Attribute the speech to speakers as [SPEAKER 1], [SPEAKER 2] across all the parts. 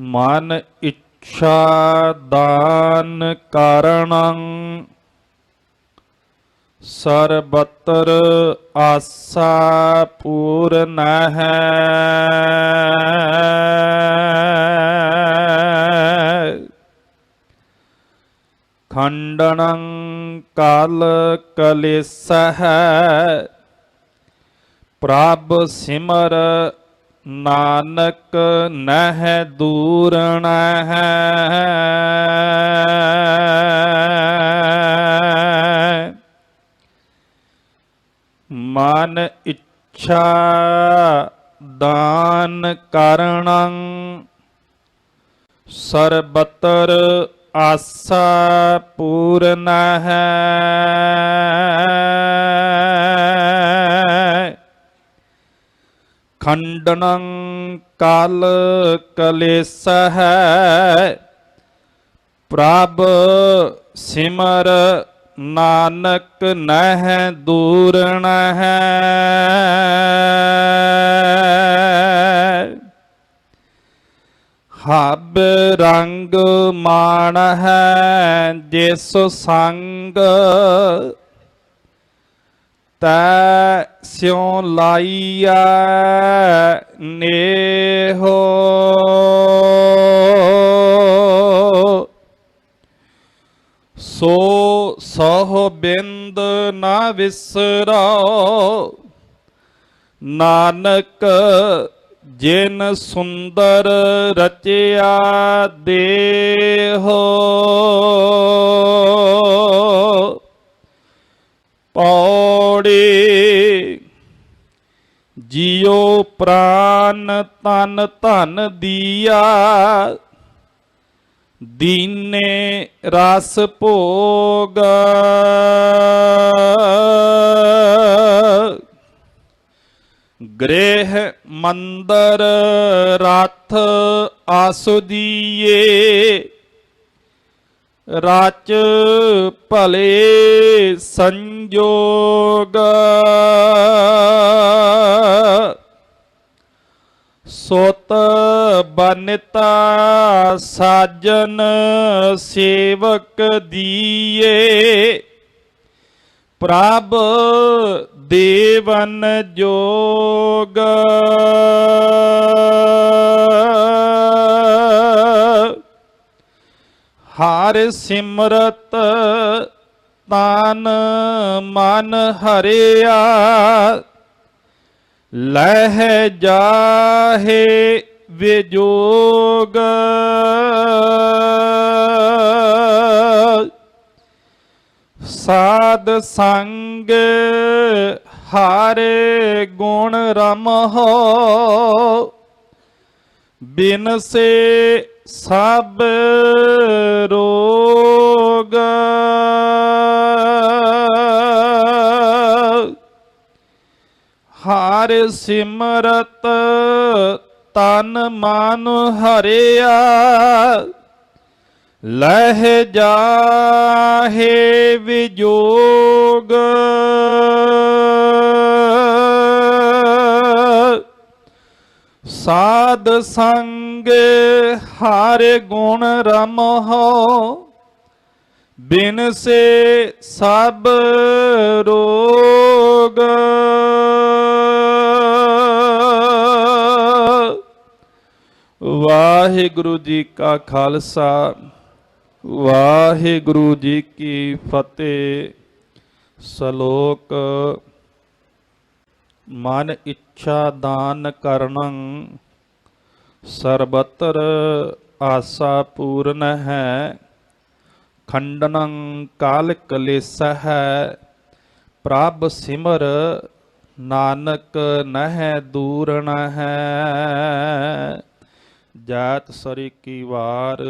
[SPEAKER 1] ਮਨ ਇੱਛਾ ਦਾਨ ਕਾਰਣੰ ਸਰਬਤਰ ਆਸਾ ਪੂਰਨ ਹੈ। ਖੰਡਨੰ ਕਾਲ ਕਲੇਸਹ ਪ੍ਰਭ ਸਿਮਰ ਨਾਨਕ ਨਹਿ ਦੂਰਣ ਹੈ। ਮਨ ਇੱਛਾ ਦਾਨ ਕਰਣੰ ਸਰਬਤਰ ਆਸਾ ਪੂਰਨ ਹੈ। ਖੰਡਨੰ ਕਾਲ ਹੈ ਪ੍ਰਭ ਸਿਮਰ ਨਾਨਕ ਨਹਿ ਦੂਰਣ ਹੈ ਹਬ ਰੰਗ ਮਾਣ ਹੈ ਜਿਸ ਸੰਗ ਤੈ ਸਿਉ ਲਾਈਐ ਨੇਹੋ। ਸੋ ਸਹੁ ਬਿੰਦ ਨਾ ਵਿਸਰਾਓ ਨਾਨਕ ਜਿਨ ਸੁੰਦਰ ਰਚਿਆ ਦੇਹੋ। ਜਿਉ ਪ੍ਰਾਨ ਤਨ ਧਨ ਦੀਆ, ਦੀਨੇ ਰਸ ਭੋਗ। ਗ੍ਰਹਿ ਮੰਦਰ ਰਥ ਆਸੁਦੀਏ, ਰਾਚ ਭਲੇ ਸੰਜੋਗ। ਸੋਤ ਬਨਤਾ ਸਾਜਨ ਸੇਵਕ ਦੀਏ। ਪ੍ਰਭ ਦੇਵਨ ਜੋਗ। ਹਰ ਸਿਮਰਤ ਤਨ ਮਨ ਹਰਿਆ। ਲਹਿ ਜਾਹੇ ਵਿਜੋਗ। ਸਾਧ ਸੰਗ ਹਾਰੇ ਗੁਣ ਰਮਹੁ। ਬਿਨ ਸੇ ਸਭ ਰੋਗ। ਹਰ ਸਿਮਰਤ ਤਨ ਮਨ ਹਰਿਆ, ਲਹਿ ਜਾਹੇ ਵਿਜੋਗ। ਸਾਧ ਸੰਗ ਹਰ ਗੁਣ ਰਮਹੁ, ਬਿਨ ਸੇ ਸਭ ਰੋਗ। ਵਾਹਿਗੁਰੂ ਜੀ ਕਾ ਖਾਲਸਾ, ਵਾਹਿਗੁਰੂ ਜੀ ਕੀ ਫਤਿਹ। ਸ਼ਲੋਕ, ਮਨ ਇੱਛਾ ਦਾਨ ਕਰਨੰ, ਸਰਬਤਰ ਆਸਾ ਪੂਰਨ ਹੈ। ਖੰਡਨੰ ਕਾਲ ਕਲੇਸਹ, ਪ੍ਰਭ ਸਿਮਰ ਨਾਨਕ ਨਹਿ ਦੂਰਣ ਹੈ। ਜਾਤ ਸਰੀ ਕੀ ਵਾਰ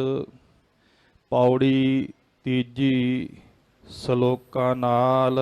[SPEAKER 1] ਪੌੜੀ ਤੀਜੀ ਸ਼ਲੋਕਾਂ ਨਾਲ।